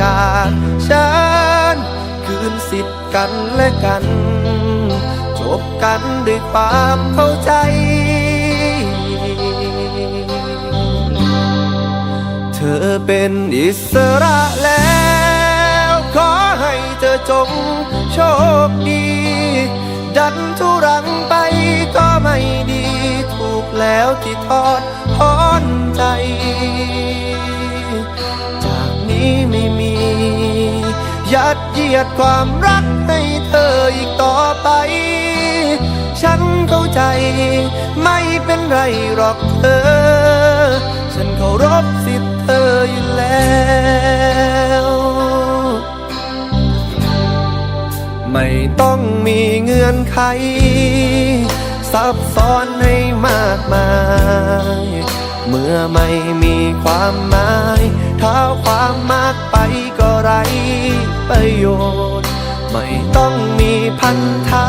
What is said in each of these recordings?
จากฉัน คืนสิทธิ์กันและกัน จบกันด้วยความเข้าใจ เธอเป็นอิสระแล้ว ขอให้เธอจงโชคดี ดันทุรังไปก็ไม่ดี ถูกแล้วที่ทอด ยัดเยียดความรักให้เธออีกต่อไป ฉันเข้าใจไม่เป็นไรหรอกเธอ ฉันเคารพสิทธิ์เธออยู่แล้วไม่ต้องมีเงื่อนไข ซับซ้อนให้มากมาย เมื่อไม่มีความหมายเท้าความมากไป ไรประโยชน์ ไม่ต้องมีพันธา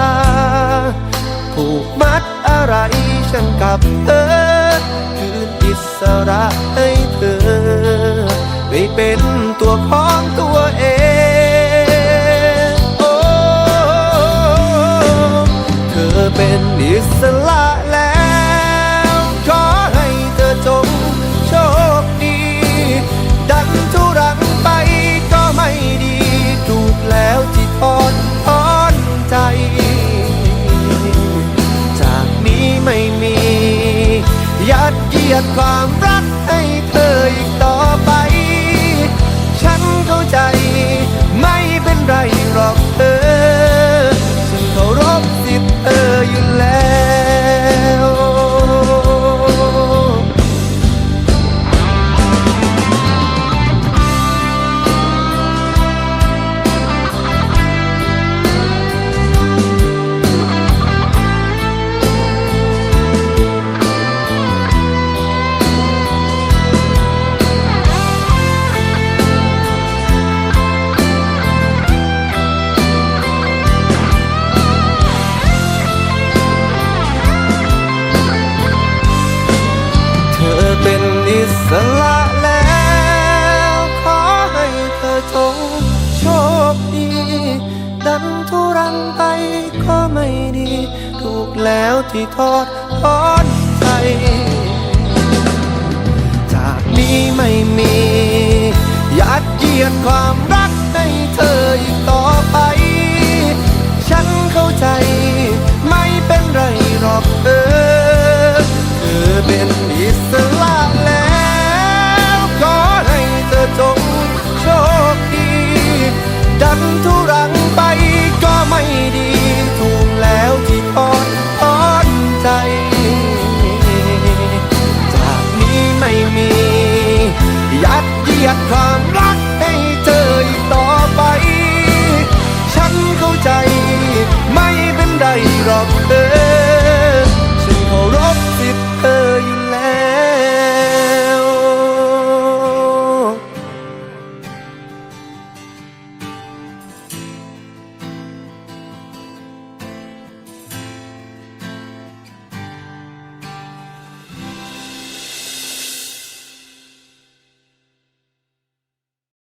ผูกมัดอะไรฉันกับเธอ คืนอิสระให้เธอ ไปเป็นตัวของตัวเองโอ้เธอเป็นอิสระ ไม่มี ยัดเยียดความรักให้เธออีก สละแล้วขอให้เธอจงโชคดี ดันทุรังไปก็ไม่ดี ถูกแล้วที่ทอดทอนใจ จากนี้ไม่มี ยัดเยียดความ ดังทุ